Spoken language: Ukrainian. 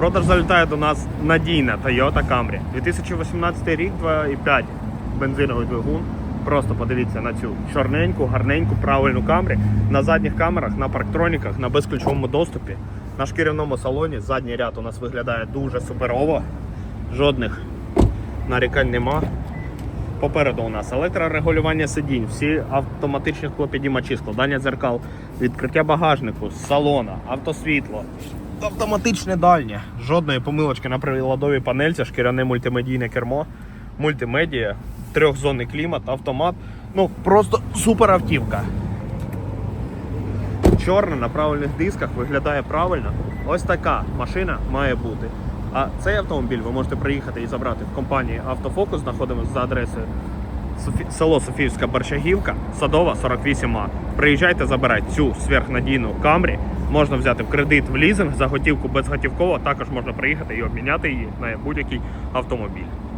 продаж залітає до нас надійна Toyota Camry. 2018 рік, 2,5 бензиновий двигун. Просто подивіться на цю чорненьку, гарненьку, правильну Camry. На задніх камерах, на парктроніках, на безключовому доступі. На шкіряному салоні задній ряд у нас виглядає дуже суперово. Жодних нарікань нема. Попереду у нас електрорегулювання сидінь, всі автоматичні склопідіймачі, складання дзеркал, відкриття багажнику, салона, автосвітло, автоматичне дальнє. Жодної помилочки на приладовій панельці, шкіряне мультимедійне кермо, мультимедія, трьохзонний клімат, автомат. Ну просто супер автівка. Чорна на правильних дисках виглядає правильно. Ось така машина має бути. А цей автомобіль ви можете приїхати і забрати в компанії Автофокус. Знаходимося за адресою село Софіївська Борщагівка, Садова 48А. Приїжджайте, забирайте цю сверхнадійну Камрі. Можна взяти в кредит в лізинг, за готівку безготівково. Також можна приїхати і обміняти її на будь-який автомобіль.